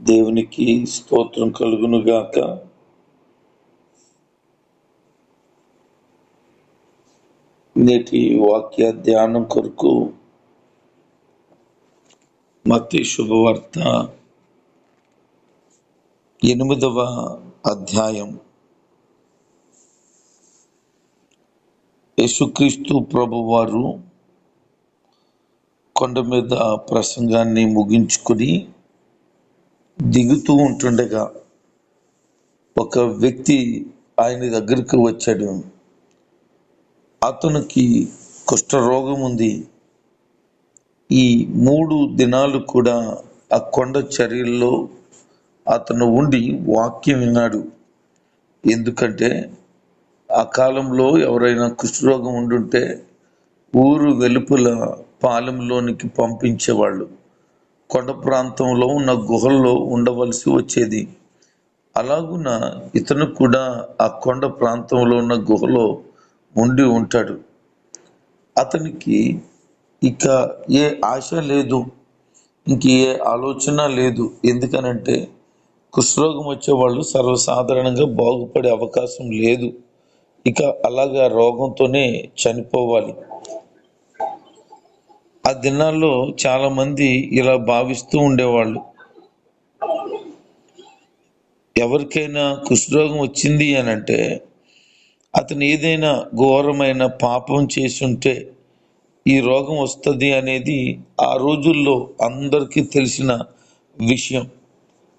దేవునికి స్తోత్రం కలుగును గాక నేటి వాక్య ధ్యానం కొరకు మత్తి శుభవార్త ఎనిమిదవ అధ్యాయం. యేసుక్రీస్తు ప్రభువారు కొండ మీద ప్రసంగాన్ని ముగించుకుని దిగుతూ ఉంటుండగా ఒక వ్యక్తి ఆయన దగ్గరికి వచ్చాడు. అతనికి కుష్ఠరోగం ఉంది. ఈ మూడు దినాలు కూడా ఆ కొండ చర్యల్లో అతను ఉండి వాక్యం విన్నాడు. ఎందుకంటే ఆ కాలంలో ఎవరైనా కుష్ఠరోగం ఉండుంటే ఊరు వెలుపల పాలెంలోనికి పంపించేవాళ్ళు. కొండ ప్రాంతంలో ఉన్న గుహల్లో ఉండవలసి వచ్చేది. అలాగున ఇతను కూడా ఆ కొండ ప్రాంతంలో ఉన్న గుహలో ఉండి ఉంటాడు. అతనికి ఇక ఏ ఆశ లేదు. ఇంక ఏ ఆలోచన లేదు. ఎందుకనంటే కుష్ఠరోగం వచ్చే వాళ్ళు సర్వసాధారణంగా బాగుపడే అవకాశం లేదు. ఇక అలాగా రోగంతోనే చనిపోవాలి. ఆ దినాల్లో చాలా మంది ఇలా భావిస్తూ ఉండేవాళ్ళు. ఎవరికైనా కుష్ఠరోగం వచ్చింది అని అంటే అతను ఏదైనా ఘోరమైన పాపం చేసి ఉంటే ఈ రోగం వస్తుంది అనేది ఆ రోజుల్లో అందరికీ తెలిసిన విషయం.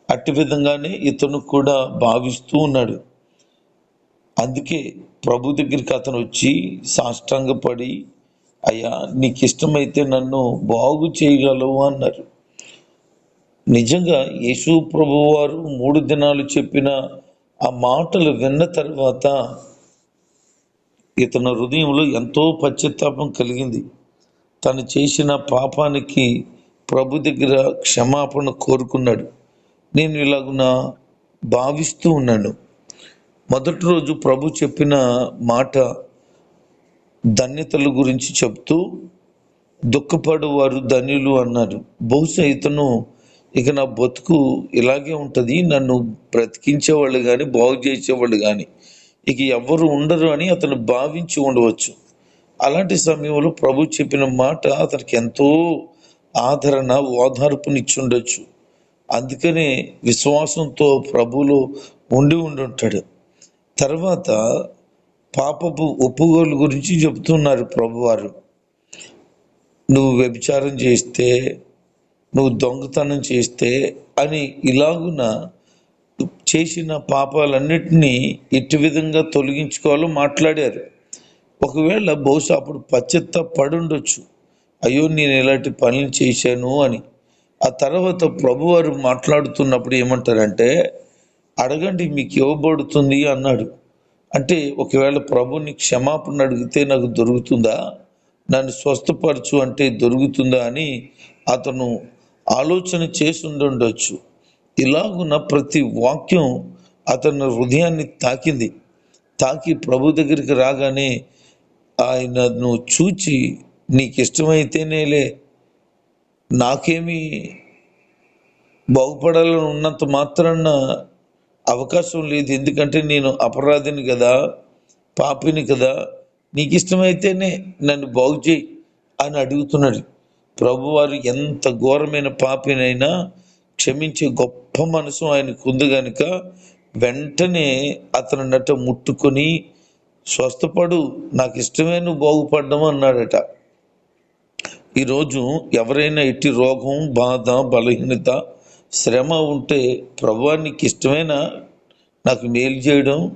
అట్టి విధంగానే ఇతను కూడా భావిస్తూ ఉన్నాడు. అందుకే ప్రభు దగ్గరికి అతను వచ్చి సాష్టాంగపడి అయ్యా నీకు ఇష్టమైతే నన్ను బాగు చేయగలవు అన్నారు. నిజంగా యేసు ప్రభు వారు మూడు దినాలు చెప్పిన ఆ మాటలు విన్న తర్వాత ఇతని హృదయంలో ఎంతో పశ్చాత్తాపం కలిగింది. తను చేసిన పాపానికి ప్రభు దగ్గర క్షమాపణ కోరుకున్నాడు. నేను ఇలాగున భావిస్తూ ఉన్నాను. మొదటి రోజు ప్రభు చెప్పిన మాట ధన్యతల గురించి చెప్తూ దుఃఖపడు వారు ధన్యులు అన్నారు. బహుశా ఇతను ఇక నా బతుకు ఇలాగే ఉంటుంది నన్ను బ్రతికించేవాళ్ళు కానీ బాగు చేసేవాళ్ళు కానీ ఇక ఎవ్వరు ఉండరు అని అతను భావించి ఉండవచ్చు. అలాంటి సమయంలో ప్రభు చెప్పిన మాట అతనికి ఎంతో ఆదరణ ఓదార్పునిచ్చుండొచ్చు. అందుకనే విశ్వాసంతో ప్రభులో ఉండి ఉండి ఉంటాడు తర్వాత పాపపు ఒప్పుగోలు గురించి చెబుతున్నారు ప్రభువారు. నువ్వు వ్యభిచారం చేస్తే నువ్వు దొంగతనం చేస్తే అని ఇలాగున చేసిన పాపాలన్నిటినీ ఇటు విధంగా తొలగించుకోవాలో మాట్లాడారు. ఒకవేళ బహుశా అప్పుడు పచ్చెత్త పడుండొచ్చు. అయ్యో నేను ఇలాంటి పనులు చేశాను అని. ఆ తర్వాత ప్రభువారు మాట్లాడుతున్నప్పుడు ఏమంటారంటే అడగండి మీకు ఇవ్వబడుతుంది అన్నాడు. అంటే ఒకవేళ ప్రభుని క్షమాపణ అడిగితే నాకు దొరుకుతుందా? నన్ను స్వస్థపరచు అంటే దొరుకుతుందా అని అతను ఆలోచన చేసి ఉండొచ్చు. ఇలాగున్న ప్రతి వాక్యం అతని హృదయాన్ని తాకింది. తాకి ప్రభు దగ్గరికి రాగానే ఆయనను చూచి నీకు ఇష్టమైతేనేలే నాకేమి బాగుపడాలని ఉన్నంత మాత్రాన అవకాశం లేదు. ఎందుకంటే నేను అపరాధిని కదా పాపిని కదా. నీకు ఇష్టమైతేనే నన్ను బాగు చేయి అని అడుగుతున్నాడు. ప్రభువారు ఎంత ఘోరమైన పాపినైనా క్షమించే గొప్ప మనసు ఆయనకు ఉంది గనుక వెంటనే అతను నట ముట్టుకొని స్వస్థపడు నాకు ఇష్టమే నువ్వు బాగుపడ్డం అన్నాడట. ఈరోజు ఎవరైనా ఇట్టి రోగం బాధ బలహీనత శ్రమ ఉంటే ప్రభా నీకు నాకు మేలు చేయడం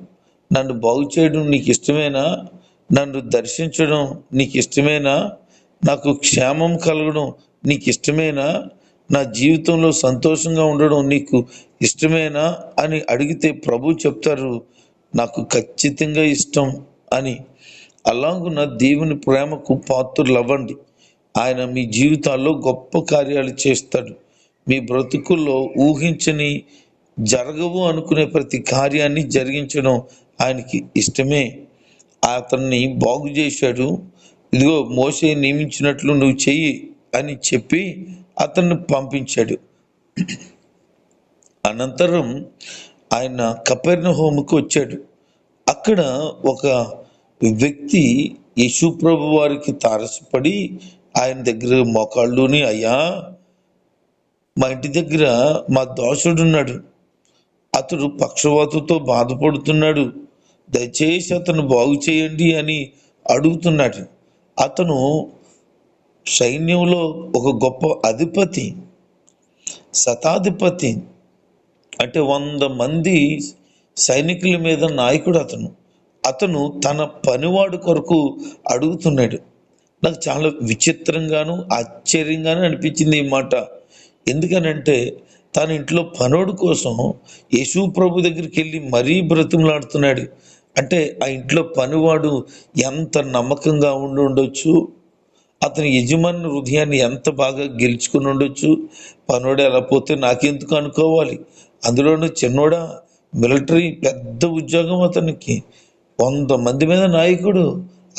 నన్ను బాగు చేయడం నీకు ఇష్టమేనా? నన్ను దర్శించడం నీకు ఇష్టమేనా? నాకు క్షేమం కలగడం నీకు ఇష్టమేనా? నా జీవితంలో సంతోషంగా ఉండడం నీకు ఇష్టమేనా? అని అడిగితే ప్రభు చెప్తారు నాకు ఖచ్చితంగా ఇష్టం అని. అలాగున దేవుని ప్రేమకు పాత్రులు అవ్వండి ఆయన మీ జీవితాల్లో గొప్ప కార్యాలు చేస్తాడు. మీ బ్రతుకుల్లో ఊహించని జరగవు అనుకునే ప్రతి కార్యాన్ని జరిగించడం ఆయనకి ఇష్టమే. అతన్ని బాగు చేశాడు. ఇదిగో మోసే నియమించినట్లు నువ్వు చెయ్యి అని చెప్పి అతన్ని పంపించాడు. అనంతరం ఆయన కపెర్ణ హోముకు వచ్చాడు. అక్కడ ఒక వ్యక్తి యేసు ప్రభు వారికి తారసపడి ఆయన దగ్గర మోకాళ్ళుని అయ్యా మా ఇంటి దగ్గర మా దోషుడున్నాడు అతడు పక్షవాతతో బాధపడుతున్నాడు. దయచేసి అతను బాగు చేయండి అని అడుగుతున్నాడు. అతను సైన్యంలో ఒక గొప్ప అధిపతి శతాధిపతి అంటే వంద మంది సైనికుల మీద నాయకుడు అతను. అతను తన పనివాడు కొరకు అడుగుతున్నాడు. నాకు చాలా విచిత్రంగాను ఆశ్చర్యంగాను అనిపించింది ఈ మాట. ఎందుకనంటే తన ఇంట్లో పనోడు కోసం యేసు ప్రభు దగ్గరికి వెళ్ళి మరీ బ్రతిమలాడుతున్నాడు. అంటే ఆ ఇంట్లో పనివాడు ఎంత నమ్మకంగా ఉండి ఉండొచ్చు? అతని యజమాని హృదయాన్ని ఎంత బాగా గెలుచుకుని ఉండొచ్చు? పనోడు ఎలా పోతే నాకెందుకు అనుకోవాలి? అందులోనూ చిన్నోడా మిలిటరీ పెద్ద ఉద్యోగం అతనికి. వంద మంది మీద నాయకుడు.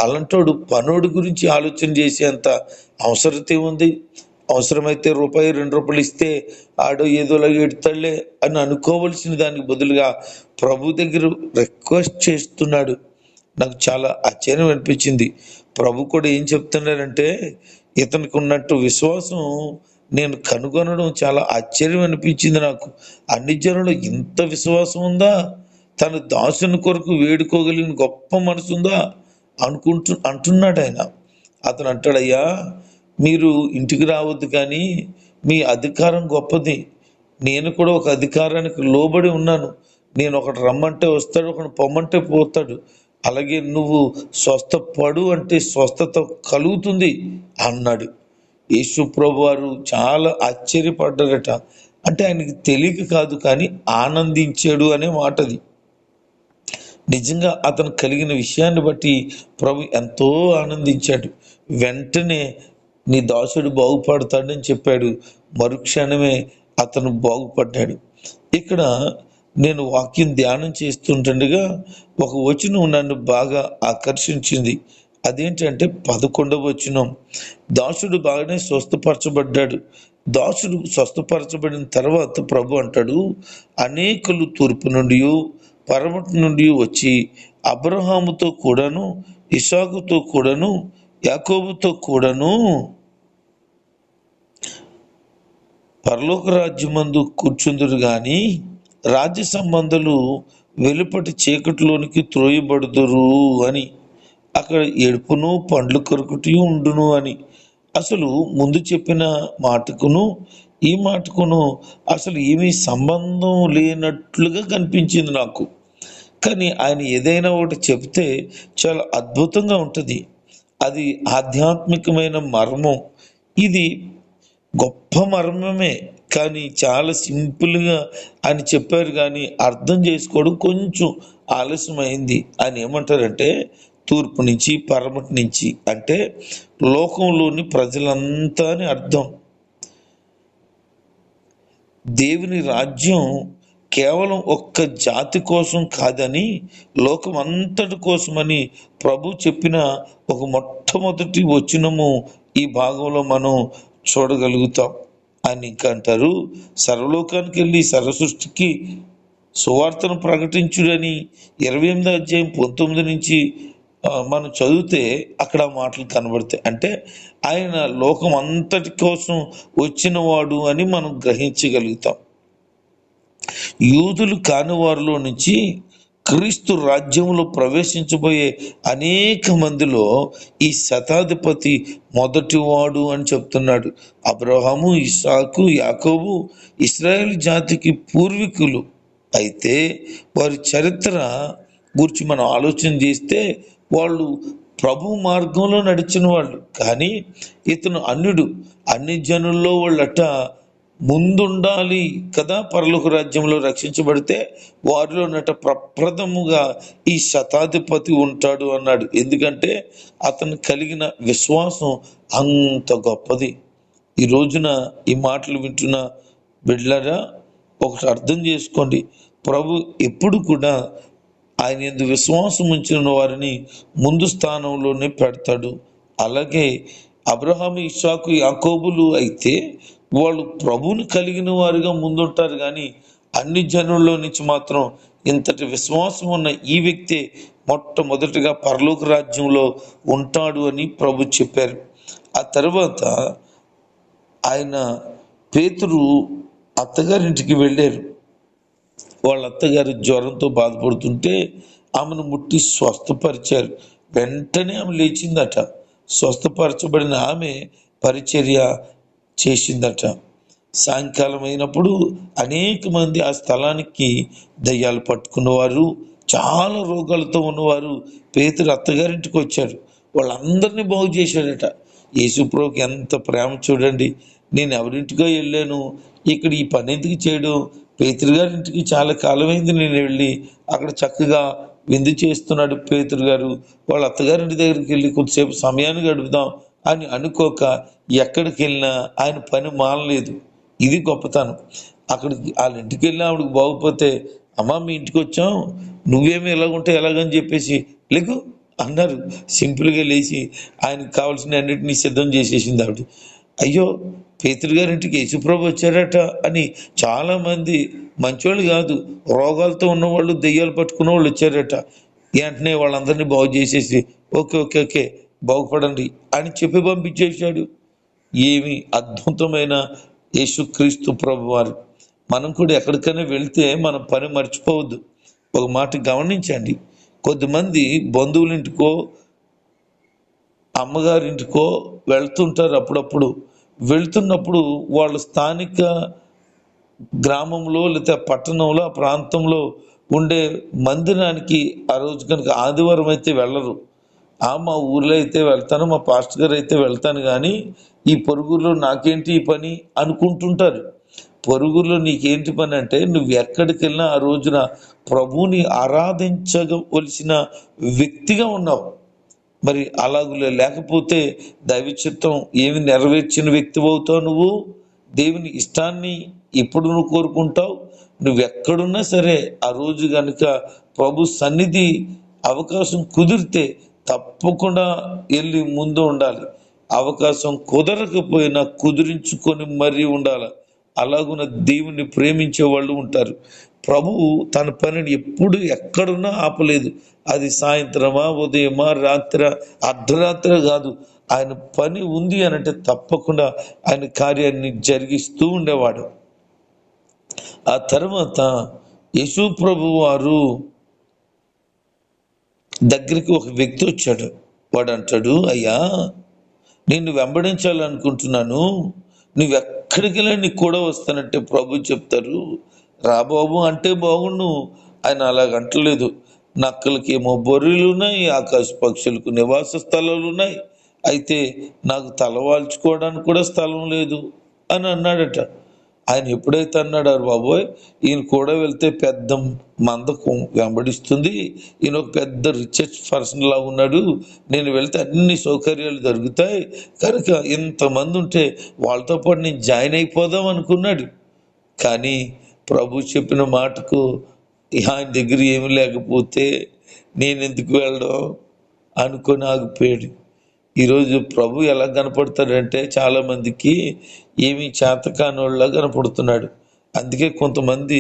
అలాంటోడు పనోడు గురించి ఆలోచన చేసేంత అవసరత ఉంది అవసరమైతే రూపాయి రెండు రూపాయలు ఇస్తే ఆడో ఏదోలా ఎడతాడులే అని అనుకోవలసిన దానికి బదులుగా ప్రభు దగ్గర రిక్వెస్ట్ చేస్తున్నాడు. నాకు చాలా ఆశ్చర్యం అనిపించింది. ప్రభు కూడా ఏం చెప్తున్నారంటే ఇతనికి ఉన్నట్టు విశ్వాసం నేను కనుగొనడం చాలా ఆశ్చర్యం అనిపించింది నాకు. అన్ని జనులు ఇంత విశ్వాసం ఉందా? తన దాసుని కొరకు వేడుకోగలిగిన గొప్ప మనసు ఉందా అనుకుంటు అంటున్నాడు ఆయన. అతను అంటాడయ్యా మీరు ఇంటికి రావద్దు కానీ మీ అధికారం గొప్పది. నేను కూడా ఒక అధికారానికి లోబడి ఉన్నాను. నేను ఒకటి రమ్మంటే వస్తాడు ఒకటి పొమ్మంటే పోతాడు. అలాగే నువ్వు స్వస్థపడు అంటే స్వస్థత కలుగుతుంది అన్నాడు. యేసు ప్రభు వారు చాలా ఆశ్చర్యపడ్డారట. అంటే ఆయనకి తెలియక కాదు కానీ ఆనందించాడు అనే మాట అది నిజంగా అతను కలిగిన విషయాన్ని బట్టి ప్రభు ఎంతో ఆనందించాడు. వెంటనే నీ దాసుడు బాగుపడతాడని చెప్పాడు. మరుక్షణమే అతను బాగుపడ్డాడు. ఇక్కడ నేను వాక్యం ధ్యానం చేస్తుంటుండగా ఒక వచనం నన్ను బాగా ఆకర్షించింది. అదేంటంటే పదకొండవ వచనం. దాసుడు బాగానే స్వస్థపరచబడ్డాడు. దాసుడు స్వస్థపరచబడిన తర్వాత ప్రభు అంటాడు అనేకులు తూర్పు నుండి పరమటి నుండి వచ్చి అబ్రహాముతో కూడాను ఇసాకుతో కూడాను యాకోబుతో కూడాను పరలోక రాజ్యమందు కూర్చుందురు గాని రాజ్య సంబంధాలు వెలుపటి చీకటిలోనికి త్రోయబడుదురు అని అక్కడ ఏడుపును పండ్లు కొరుకుటి ఉండును అని అసలు ముందు చెప్పిన మాటకును ఈ మాటకును అసలు ఏమీ సంబంధం లేనట్లుగా కనిపించింది నాకు. కానీ ఆయన ఏదైనా ఒకటి చెప్తే చాలా అద్భుతంగా ఉంటుంది. అది ఆధ్యాత్మికమైన మర్మం. ఇది గొప్ప మర్మమే. కానీ చాలా సింపుల్గా అని చెప్పారు కానీ అర్థం చేసుకోవడం కొంచెం ఆలస్యమైంది. అని ఏమంటారంటే తూర్పు నుంచి పరమటి నుంచి అంటే లోకంలోని ప్రజలంతా అని అర్థం. దేవుని రాజ్యం కేవలం ఒక్క జాతి కోసం కాదని లోకం అంతటి కోసమని ప్రభు చెప్పిన ఒక మొట్టమొదటి వచనము ఈ భాగంలో మనం చూడగలుగుతాం. అని ఇంకా అంటారు సర్వలోకానికి వెళ్ళి సర్వసృష్టికి సువార్తను ప్రకటించుడని ఇరవై ఎనిమిదో అధ్యాయం పంతొమ్మిది నుంచి మనం చదివితే అక్కడ మాటలు కనబడతాయి. అంటే ఆయన లోకం అంతటి కోసం వచ్చినవాడు అని మనం గ్రహించగలుగుతాం. యూదులు కాని వారిలో నుంచి క్రీస్తు రాజ్యంలో ప్రవేశించబోయే అనేక మందిలో ఈ శతాధిపతి మొదటివాడు అని చెప్తున్నాడు. అబ్రహాము ఇసాకు యాకోబు ఇస్రాయేల్ జాతికి పూర్వీకులు. అయితే వారి చరిత్ర గురించి మనం ఆలోచన చేస్తే వాళ్ళు ప్రభు మార్గంలో నడిచిన వాళ్ళు. కానీ ఇతను అన్యుడు. అన్ని జనుల్లో వాళ్ళట ముందుండాలి కదా పరలోక రాజ్యంలో రక్షించబడితే వారిలో నట ప్రప్రథముగా ఈ శతాధిపతి ఉంటాడు అన్నాడు. ఎందుకంటే అతను కలిగిన విశ్వాసం అంత గొప్పది. ఈ రోజున ఈ మాటలు వింటున్న బిడ్లరా ఒకటి అర్థం చేసుకోండి. ప్రభు ఎప్పుడు కూడా ఆయన ఎందు విశ్వాసం ఉంచిన వారిని ముందు స్థానంలోనే పెడతాడు. అలాగే అబ్రహాము ఇషాకు యాకోబులు అయితే వాళ్ళు ప్రభువుని కలిగిన వారుగా ముందుంటారు కానీ అన్ని జనుల్లో నుంచి మాత్రం ఇంతటి విశ్వాసం ఉన్న ఈ వ్యక్తే మొట్టమొదటిగా పరలోక రాజ్యంలో ఉంటాడు అని ప్రభు చెప్పారు. ఆ తర్వాత ఆయన పేతురు అత్తగారింటికి వెళ్ళారు. వాళ్ళ అత్తగారు జ్వరంతో బాధపడుతుంటే ఆమెను ముట్టి స్వస్థపరిచారు. వెంటనే ఆమె లేచిందట. స్వస్థపరచబడిన ఆమె పరిచర్య చేసిందట. సాయంకాలం అయినప్పుడు అనేక మంది ఆ స్థలానికి దయ్యాలు పట్టుకున్నవారు చాలా రోగాలతో ఉన్నవారు. పేతురు అత్తగారింటికి వచ్చారు వాళ్ళందరినీ బాగు చేశాడట. యేసుప్రభుకి ఎంత ప్రేమ చూడండి. నేను ఎవరింటికో వెళ్ళాను. ఇక్కడ ఈ పని ఎందుకు చేయడం? పేతురు గారి ఇంటికి చాలా కాలమైంది. నేను వెళ్ళి అక్కడ చక్కగా విందు చేస్తున్నాడు పేతురు గారు. వాళ్ళ అత్తగారింటి దగ్గరికి వెళ్ళి కొద్దిసేపు సమయాన్ని గడుపుదాం. అని అనుకోక ఎక్కడికి వెళ్ళినా ఆయన పని మానలేదు. ఇది గొప్పతనం. అక్కడికి వాళ్ళ ఇంటికి వెళ్ళినా ఆవిడకి బాగుపోతే అమ్మ మీ ఇంటికి వచ్చాం. నువ్వేమి ఎలాగుంటే ఎలాగని చెప్పేసి లేకు అన్నారు. సింపుల్గా లేచి ఆయనకు కావాల్సిన అన్నిటినీ సిద్ధం చేసేసింది ఆవిడ. అయ్యో పేతురు గారి ఇంటికి యేసుప్రభు వచ్చారట అని చాలామంది మంచోళ్ళు కాదు రోగాలతో ఉన్నవాళ్ళు దెయ్యాలు పట్టుకున్న వాళ్ళు వచ్చారట వెంటనే వాళ్ళందరినీ బాగు చేసేసి ఓకే ఓకే ఓకే బాగుపడండి అని చెప్పి పంపించేశాడు. ఏమి అద్భుతమైన యేసుక్రీస్తు ప్రభు వారు. మనం కూడా ఎక్కడికైనా వెళితే మన పని మర్చిపోవద్దు. ఒక మాట గమనించండి. కొద్దిమంది బంధువులింటికో అమ్మగారింటికో వెళ్తుంటారు అప్పుడప్పుడు. వెళ్తున్నప్పుడు వాళ్ళ స్థానిక గ్రామంలో లేదా పట్టణంలో ఆ ప్రాంతంలో ఉండే మందిరానికి ఆ రోజు కనుక ఆదివారం అయితే వెళ్ళరు. మా ఊర్లో అయితే వెళ్తాను మా పాస్టర్ గారు అయితే వెళ్తాను కానీ ఈ పొరుగుల్లో నాకేంటి ఈ పని అనుకుంటుంటారు. పొరుగుల్లో నీకేంటి పని అంటే నువ్వు ఎక్కడికి వెళ్ళినా ఆ రోజున ప్రభువుని ఆరాధించవలసిన వ్యక్తిగా ఉన్నావు. మరి అలాగులే లేకపోతే దైవ చిత్తం ఏమి నెరవేర్చిన వ్యక్తి అవుతావు నువ్వు? దేవుని ఇష్టాన్ని ఎప్పుడు నువ్వు కోరుకుంటావు? నువ్వు ఎక్కడున్నా సరే ఆ రోజు కనుక ప్రభు సన్నిధి అవకాశం కుదిరితే తప్పకుండా వెళ్ళి ముందు ఉండాలి. అవకాశం కుదరకపోయినా కుదిరించుకొని మరీ ఉండాలి. అలాగున దేవుని ప్రేమించే వాళ్ళు ఉంటారు. ప్రభువు తన పనిని ఎప్పుడు ఎక్కడున్నా ఆపలేదు. అది సాయంత్రమా ఉదయమా రాత్ర అర్ధరాత్రి కాదు. ఆయన పని ఉంది అనంటే తప్పకుండా ఆయన కార్యాన్ని జరిగిస్తూ ఉండేవాడు. ఆ తర్వాత యేసు ప్రభు వారు దగ్గరికి ఒక వ్యక్తి వచ్చాడు. వాడు అంటాడు అయ్యా నిన్ను వెంబడించాలనుకుంటున్నాను. నువ్వెక్కడికి వెళ్ళి నీకు కూడా వస్తానంటే ప్రభు చెప్తారు. రా బాబు అంటే బాగుండు. ఆయన అలాగ అంటలేదు. నక్కలకేమో బొర్రెలు ఉన్నాయి ఆకాశ పక్షులకు నివాస స్థలాలు ఉన్నాయి. అయితే నాకు తలవాల్చుకోవడానికి కూడా స్థలం లేదు అని అన్నాడట. ఆయన ఎప్పుడైతే అన్నాడు బాబోయ్ ఈయన కూడా వెళ్తే పెద్ద మందకం వెంబడిస్తుంది. ఈయన ఒక పెద్ద రిచెస్ట్ పర్సన్ లా ఉన్నాడు. నేను వెళ్తే అన్ని సౌకర్యాలు దొరుకుతాయి. కనుక ఇంతమంది ఉంటే వాళ్ళతో పాటు నేను జాయిన్ అయిపోదాం అనుకున్నాడు. కానీ ప్రభు చెప్పిన మాటకు ఆయన దగ్గర ఏమి లేకపోతే నేను ఎందుకు వెళ్ళడం అనుకొని ఆగిపోయాడు. ఈరోజు ప్రభు ఎలా కనపడతాడంటే చాలామందికి ఏమి ఏమీ చేతకానోళ్ళ కనపడుతున్నాడు. అందుకే కొంతమంది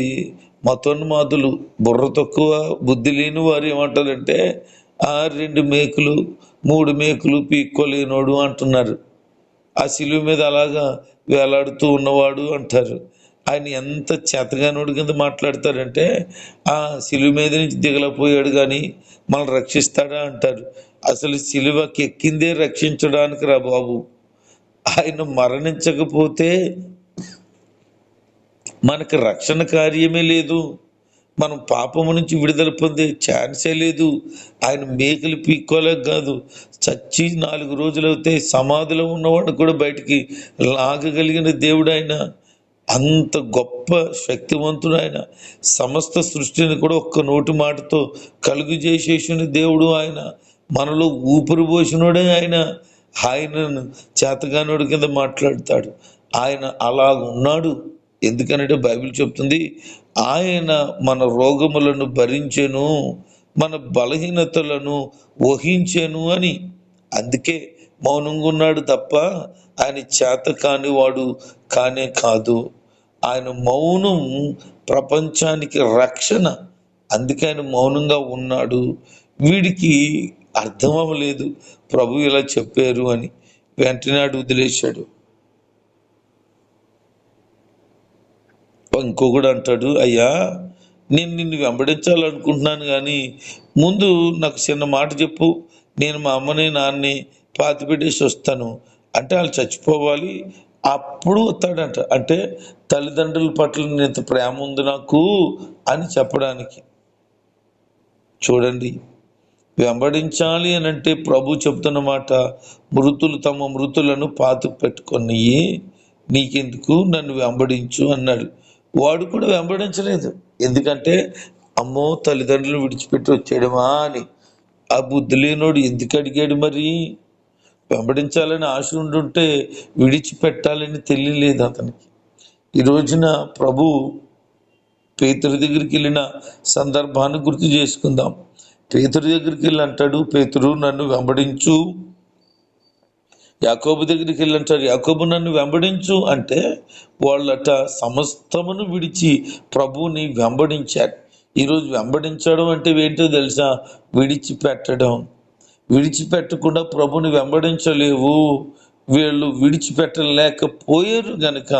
మతోన్మాదులు బుర్ర తక్కువ బుద్ధి లేని వారు ఏమంటారంటే ఆ రెండు మేకులు మూడు మేకులు పీక్కోలేనోడు అంటున్నారు. ఆ శిలువ మీద అలాగా వేలాడుతూ ఉన్నవాడు అంటారు. ఆయన ఎంత చేతగానోడు కింద మాట్లాడతారంటే ఆ శిలువ మీద నుంచి దిగలపోయాడు కానీ మనల్ని రక్షిస్తాడా? అంటారు అసలు శిలువకి ఎక్కిందే రక్షించడానికి రా బాబు. ఆయన మరణించకపోతే మనకి రక్షణ కార్యమే లేదు. మనం పాపము నుంచి విడుదల పొందే ఛాన్సే లేదు. ఆయన మేకలు పీక్కోలేక కాదు. చచ్చి నాలుగు రోజులైతే సమాధిలో ఉన్నవాడు కూడా బయటికి లాగగలిగిన దేవుడు ఆయన. అంత గొప్ప శక్తివంతుడు ఆయన. సమస్త సృష్టిని కూడా ఒక్క నోటి మాటతో కలుగు చేసేసిన దేవుడు ఆయన. మనలో ఊపిరి పోసినోడే ఆయన. ఆయనను చేతగానోడి కింద మాట్లాడతాడు. ఆయన అలా ఉన్నాడు ఎందుకనంటే బైబిల్ చెప్తుంది ఆయన మన రోగములను భరించెను మన బలహీనతలను వహించెను అని. అందుకే మౌనంగా ఉన్నాడు తప్ప ఆయన చేత కానివాడు కానే కాదు. ఆయన మౌనం ప్రపంచానికి రక్షణ. అందుకే ఆయన మౌనంగా ఉన్నాడు. వీడికి అర్థం అవ్వలేదు. ప్రభు ఇలా చెప్పారు అని వెంటనే అడు వదిలేశాడు. ఇంకొకడు అంటాడు అయ్యా నేను నిన్ను వెంబడించాలనుకుంటున్నాను కానీ ముందు నాకు చిన్న మాట చెప్పు. నేను మా అమ్మని నాన్నని పాతి పెట్టేసి వస్తాను అంటే వాళ్ళు చచ్చిపోవాలి. అప్పుడు వస్తాడంట. అంటే తల్లిదండ్రుల పట్ల ఇంత ప్రేమ ఉంది నాకు అని చెప్పడానికి. చూడండి. వెంబడించాలి అని అంటే ప్రభు చెప్తున్న మాట మృతులు తమ మృతులను పాతి పెట్టుకొని నీకెందుకు నన్ను వెంబడించు అన్నాడు. వాడు కూడా వెంబడించలేదు. ఎందుకంటే అమ్మో తల్లిదండ్రులు విడిచిపెట్టి వచ్చాడమా అని. ఆ బుద్ధి లేనోడు ఎందుకు అడిగాడు మరి? వెంబడించాలని ఆశ ఉండుంటే విడిచిపెట్టాలని తెలియలేదు అతనికి. ఈ రోజున ప్రభు పేతురు దగ్గరికి వెళ్ళిన సందర్భాన్ని గుర్తు చేసుకుందాం. పేతురు దగ్గరికి వెళ్ళి అంటాడు పేతురు నన్ను వెంబడించు. యాకోబు దగ్గరికి వెళ్ళి అంటాడు యాకోబు నన్ను వెంబడించు. అంటే వాళ్ళట సమస్తమును విడిచి ప్రభువుని వెంబడించారు ఈరోజు వెంబడించడం అంటే ఏంటో తెలుసా? విడిచిపెట్టడం. విడిచిపెట్టకుండా ప్రభుని వెంబడించలేవు. వీళ్ళు విడిచిపెట్టలేకపోయారు గనక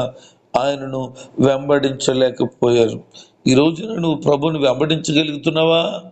ఆయనను వెంబడించలేకపోయారు. ఈ రోజున నువ్వు ప్రభుని వెంబడించగలుగుతున్నావా?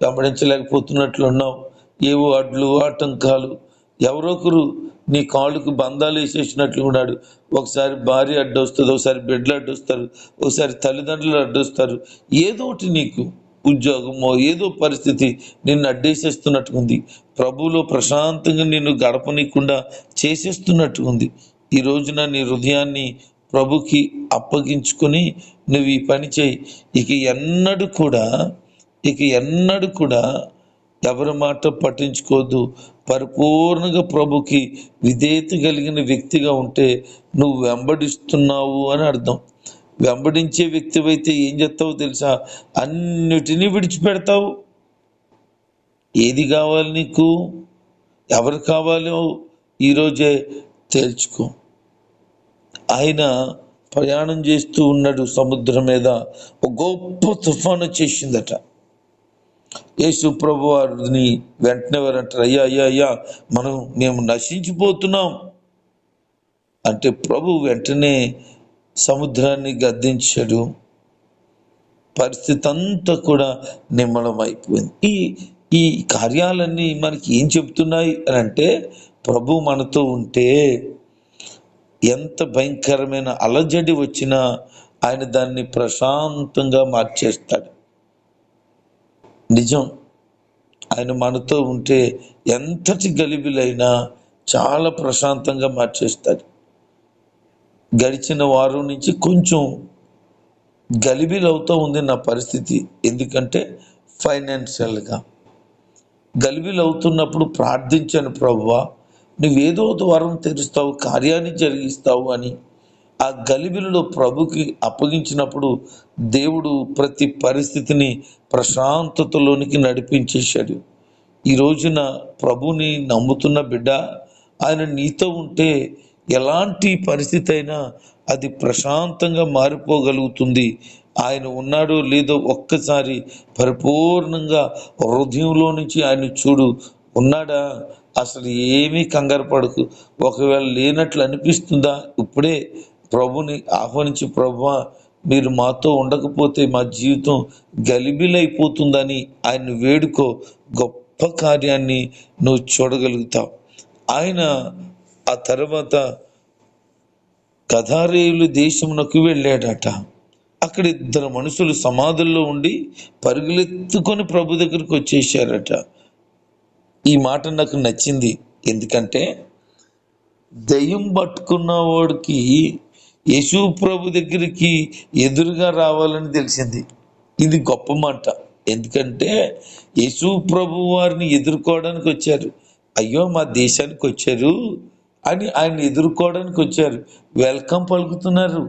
వెంబడించలేకపోతున్నట్లున్నావు. ఏవో అడ్లు ఆటంకాలు. ఎవరొకరు నీ కాళ్ళకు బంధాలు వేసేసినట్లు ఉన్నాడు. ఒకసారి భార్య అడ్డొస్తుంది ఒకసారి బిడ్డలు అడ్డొస్తారు ఒకసారి తల్లిదండ్రులు అడ్డొస్తారు. ఏదో ఒకటి నీకు ఉద్యోగమో ఏదో పరిస్థితి నిన్ను అడ్డేసేస్తున్నట్టు ఉంది ప్రభువులో ప్రశాంతంగా నిన్ను గడపనీయకుండా చేసేస్తున్నట్టుంది. ఈ రోజున నీ హృదయాన్ని ప్రభుకి అప్పగించుకొని నువ్వు ఈ పని చేయి. ఇక ఎన్నడూ కూడా ఇక ఎన్నడూ కూడా ఎవరి మాట పట్టించుకోవద్దు. పరిపూర్ణంగా ప్రభుకి విధేయత కలిగిన వ్యక్తిగా ఉంటే నువ్వు వెంబడిస్తున్నావు అని అర్థం. వెంబడించే వ్యక్తివైతే ఏం చేస్తావో తెలుసా? అన్నిటినీ విడిచిపెడతావు. ఏది కావాలి నీకు? ఎవరు కావాలో ఈరోజే తేల్చుకో. ఆయన ప్రయాణం చేస్తూ ఉన్నాడు సముద్రం మీద. ఒక గొప్ప తుఫాను చేసిందట యేసు ప్రభు వారిని వెంటనే వారంటారు అయ్యా అయ్యా అయ్యా మనం మేము నశించిపోతున్నాం. అంటే ప్రభు వెంటనే సముద్రాన్ని గద్దించాడు. పరిస్థితి అంతా కూడా నిమ్మలమైపోయింది అయిపోయింది ఈ ఈ కార్యాలన్నీ మనకి ఏం చెప్తున్నాయి అని అంటే ప్రభు మనతో ఉంటే ఎంత భయంకరమైన అలజడి వచ్చినా ఆయన దాన్ని ప్రశాంతంగా మార్చేస్తాడు. నిజం. ఆయన మనతో ఉంటే ఎంతటి గలిబిలైనా చాలా ప్రశాంతంగా మార్చేస్తాడు. గడిచిన వారం నుంచి కొంచెం గలిబిలవుతూ ఉంది నా పరిస్థితి. ఎందుకంటే ఫైనాన్షియల్గా. గలిబిలవుతున్నప్పుడు ప్రార్థించాను ప్రభువా నువ్వేదో ద్వారం తెరుస్తావు కార్యాన్ని జరిగిస్తావు అని. ఆ గలిబిలలో ప్రభుకి అప్పగించినప్పుడు దేవుడు ప్రతి పరిస్థితిని ప్రశాంతతలోనికి నడిపించేశాడు. ఈ రోజున ప్రభుని నమ్ముతున్న బిడ్డ ఆయన నీతో ఉంటే ఎలాంటి పరిస్థితి అయినా అది ప్రశాంతంగా మారిపోగలుగుతుంది. ఆయన ఉన్నాడో లేదో ఒక్కసారి పరిపూర్ణంగా హృదయంలో నుంచి ఆయన చూడు. ఉన్నాడా? అసలు ఏమీ కంగారు పడకు. ఒకవేళ లేనట్లు అనిపిస్తుందా? ఇప్పుడే ప్రభుని ఆహ్వానించి ప్రభువా మీరు మాతో ఉండకపోతే మా జీవితం గలిబిలైపోతుందని ఆయన వేడుకో. గొప్ప కార్యాన్ని నువ్వు చూడగలుగుతావు. ఆయన ఆ తర్వాత కథారేయులు దేశమునకు వెళ్ళాడట. అక్కడ ఇద్దరు మనుషులు సమాధుల్లో ఉండి పరుగులెత్తుకొని ప్రభు దగ్గరికి వచ్చేసారట ఈ మాట నాకు నచ్చింది. ఎందుకంటే దయ్యం పట్టుకున్న వాడికి యేసు ప్రభు దగ్గరికి ఎదురుగా రావాలని తెలిసింది. ఇది గొప్ప మాట. ఎందుకంటే యేసు ప్రభు వారిని ఎదుర్కోవడానికి వచ్చారు. అయ్యో మా దేశానికి వచ్చారు. అని ఆయన ఎదుర్కోవడానికి వచ్చారు. వెల్కమ్ పలుకుతున్నారు.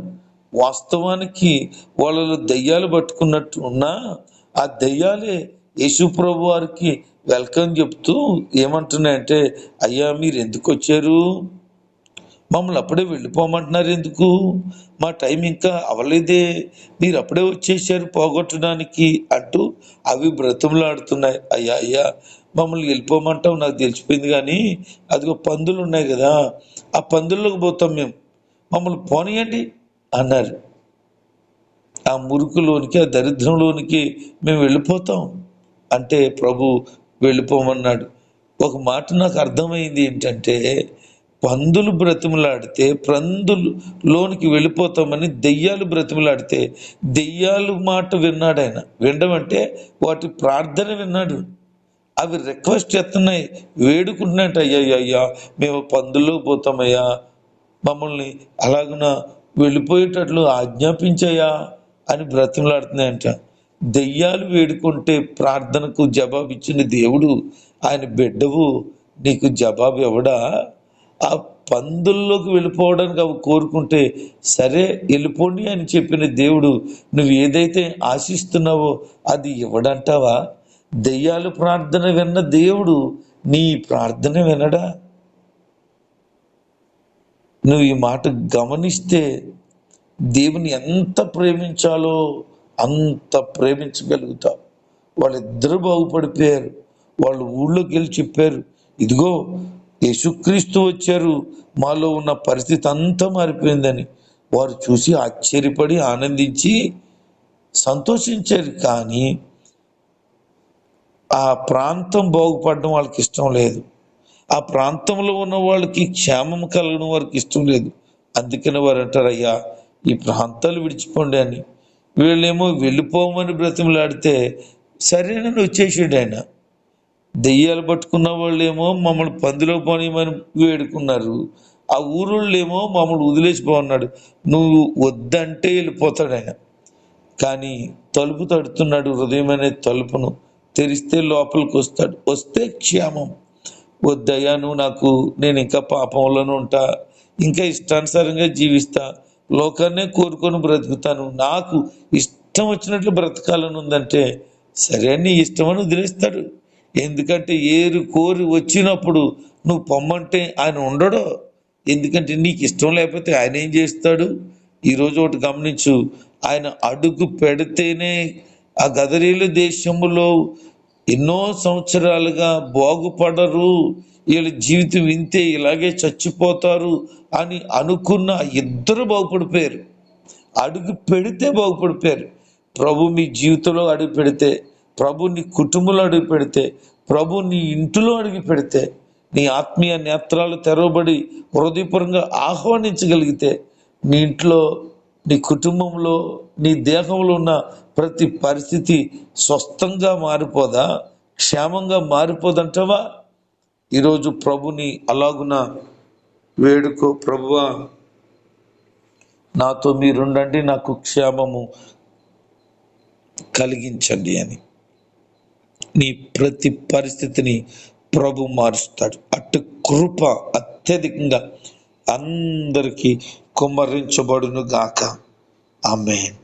వాస్తవానికి వాళ్ళలో దయ్యాలు పట్టుకున్నట్టు ఉన్నా ఆ దయ్యాలే యేసు ప్రభు వారికి వెల్కమ్ చెప్తూ ఏమంటున్నాయంటే అయ్యా మీరు ఎందుకు వచ్చారు? మమ్మల్ని అప్పుడే వెళ్ళిపోమంటున్నారు ఎందుకు? మా టైం ఇంకా అవలేదే. మీరు అప్పుడే వచ్చేసారు పోగొట్టడానికి అంటూ అవి బ్రతుములాడుతున్నాయి. అయ్యా అయ్యా మమ్మల్ని వెళ్ళిపోమంటావు నాకు తెలిసిపోయింది కానీ అదిగో పందులు ఉన్నాయి కదా ఆ పందుల్లోకి పోతాం మేము. మమ్మల్ని పోనీయండి అన్నారు. ఆ మురుకులోనికి ఆ దరిద్రంలోనికి మేము వెళ్ళిపోతాం. అంటే ప్రభు వెళ్ళిపోమన్నాడు. ఒక మాట నాకు అర్థమైంది ఏంటంటే పందులు బ్రతిమలాడితే పందులు లోనికి వెళ్ళిపోతామని దెయ్యాలు బ్రతిమలాడితే దెయ్యాలు మాట విన్నాడు ఆయన. వినడం అంటే వాటి ప్రార్థన విన్నాడు. అవి రిక్వెస్ట్ చేస్తున్నాయి. వేడుకుంటున్నట్టు అయ్యా అయ్యా, అయ్యా మేము పందుల్లో పోతామయ్యా. మమ్మల్ని అలాగున వెళ్ళిపోయేటట్లు ఆజ్ఞాపించాయా అని బ్రతిమలాడుతున్నాయంట. దెయ్యాలు వేడుకుంటే ప్రార్థనకు జవాబు ఇచ్చిన దేవుడు ఆయన బిడ్డవు నీకు జవాబు ఎవడా ఆ పందుల్లోకి వెళ్ళిపోవడానికి అవి కోరుకుంటే సరే వెళ్ళిపోండి అని చెప్పిన దేవుడు నువ్వు ఏదైతే ఆశిస్తున్నావో అది ఇవ్వడంటావా? దెయ్యాలు ప్రార్థన విన్న దేవుడు నీ ప్రార్థన వినడా? నువ్వు ఈ మాట గమనిస్తే దేవుని ఎంత ప్రేమించాలో అంత ప్రేమించగలుగుతావు. వాళ్ళిద్దరూ బాగుపడిపోయారు. వాళ్ళు ఊళ్ళోకి వెళ్ళి చెప్పారు ఇదిగో యేసుక్రీస్తు వచ్చారు. మాలో ఉన్న పరిస్థితి అంతా మారిపోయిందని. వారు చూసి ఆశ్చర్యపడి ఆనందించి సంతోషించారు. కానీ ఆ ప్రాంతం బాగుపడడం వాళ్ళకి ఇష్టం లేదు. ఆ ప్రాంతంలో ఉన్న వాళ్ళకి క్షేమం కలగడం వారికి ఇష్టం లేదు. అందుకని వారు అంటారు అయ్యా ఈ ప్రాంతాలు విడిచిపోండి అని. వీళ్ళేమో వెళ్ళిపోమని బ్రతిమలాడితే సరేనని వచ్చేసాడు ఆయన. దెయ్యాలు పట్టుకున్న వాళ్ళేమో మమ్మల్ని పందిలో పోనీయమని వేడుకున్నారు. ఆ ఊరోళ్ళేమో మమ్మల్ని వదిలేసిపోన్నాడు నువ్వు వద్దంటే వెళ్ళిపోతాడు ఆయన. కానీ తలుపు తడుతున్నాడు హృదయం అనే తలుపును తెరిస్తే లోపలికి వస్తాడు. వస్తే క్షేమం. వద్దయ్యా నువ్వు నాకు నేను ఇంకా పాపంలోనే ఉంటా. ఇంకా ఇష్టానుసారంగా జీవిస్తా. లోకాన్నే కోరుకొని బ్రతుకుతాను. నాకు ఇష్టం వచ్చినట్లు బ్రతకాలని ఉందంటే సరే నీ ఇష్టమని వదిలేస్తాడు. ఎందుకంటే ఏరు కోరి వచ్చినప్పుడు నువ్వు పొమ్మంటే ఆయన ఉండడు. ఎందుకంటే నీకు ఇష్టం లేకపోతే ఆయన ఏం చేస్తాడు? ఈరోజు ఒకటి గమనించు. ఆయన అడుగు పెడితేనే ఆ గదరీలు దేశములో ఎన్నో సంవత్సరాలుగా బాగుపడరు. వీళ్ళ జీవితం వింతే ఇలాగే చచ్చిపోతారు అని అనుకున్న ఇద్దరు బాగుపడిపోయారు. అడుగు పెడితే బాగుపడిపోయారు. ప్రభు మీ జీవితంలో అడుగు పెడితే ప్రభు నీ కుటుంబంలో అడుగు పెడితే ప్రభు నీ ఇంటిలో అడుగు పెడితే నీ ఆత్మీయ నేత్రాలు తెరవబడి హృదయపరంగా ఆహ్వానించగలిగితే నీ ఇంట్లో నీ కుటుంబంలో నీ దేహంలో ఉన్న ప్రతి పరిస్థితి స్వస్థంగా మారిపోదా? క్షేమంగా మారిపోదంటావా? ఈరోజు ప్రభుని అలాగున వేడుకో ప్రభువా నాతో మీరుండండి నాకు క్షేమము కలిగించండి అని. నీ ప్రతి పరిస్థితిని ప్రభు మారుస్తాడు. అటు కృప అత్యధికంగా అందరికీ కుమ్మరించబడును గాక ఆమె